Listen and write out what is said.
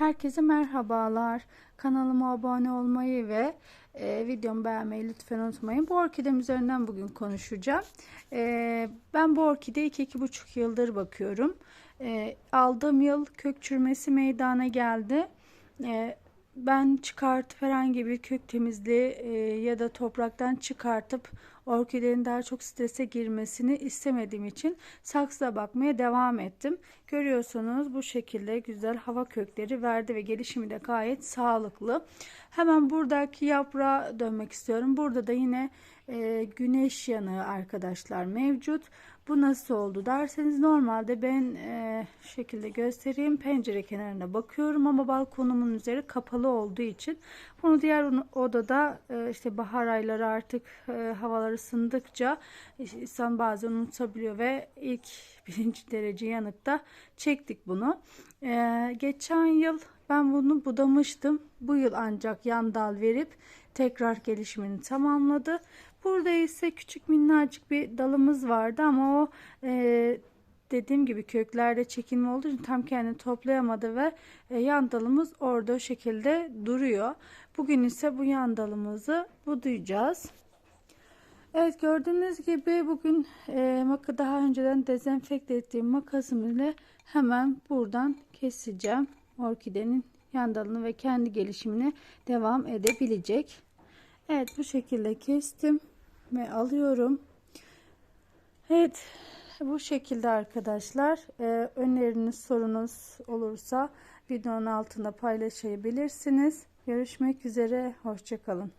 Herkese merhabalar. Kanalıma abone olmayı ve e, videomu beğenmeyi lütfen unutmayın. Bu orkidem üzerinden bugün konuşacağım. E, ben bu orkideyi 2-2,5 yıldır bakıyorum. E, aldığım yıl kök çürümesi meydana geldi. E, ben çıkartıp herhangi bir kök temizliği e, ya da topraktan çıkartıp orkidenin daha çok strese girmesini istemediğim için saksıda bakmaya devam ettim. Görüyorsunuz bu şekilde güzel hava kökleri verdi ve gelişimi de gayet sağlıklı. Hemen buradaki yaprağa dönmek istiyorum. Burada da yine e, güneş yanığı arkadaşlar mevcut. Bu nasıl oldu derseniz normalde ben e, şekilde göstereyim. Pencere kenarına bakıyorum ama balkonumun üzeri kapalı olduğu için bunu diğer odada e, işte bahar ayları artık e, havalar ısındıkça insan bazen unutabiliyor ve ilk birinci derece yanıkta çektik bunu. E, geçen yıl ben bunu budamıştım. Bu yıl ancak yan dal verip tekrar gelişimini tamamladı. Burada ise küçük minnacık bir dalımız vardı ama o e, dediğim gibi köklerde çekilme olduğu için tam kendini toplayamadı ve e, yan dalımız orada o şekilde duruyor. Bugün ise bu yan dalımızı budayacağız. Evet gördüğünüz gibi bugün e, daha önceden dezenfekte ettiğim makasım ile hemen buradan keseceğim. Orkidenin yan dalını ve kendi gelişimine devam edebilecek. Evet bu şekilde kestim ve alıyorum. Evet bu şekilde arkadaşlar ee, öneriniz sorunuz olursa videonun altında paylaşabilirsiniz. Görüşmek üzere hoşçakalın.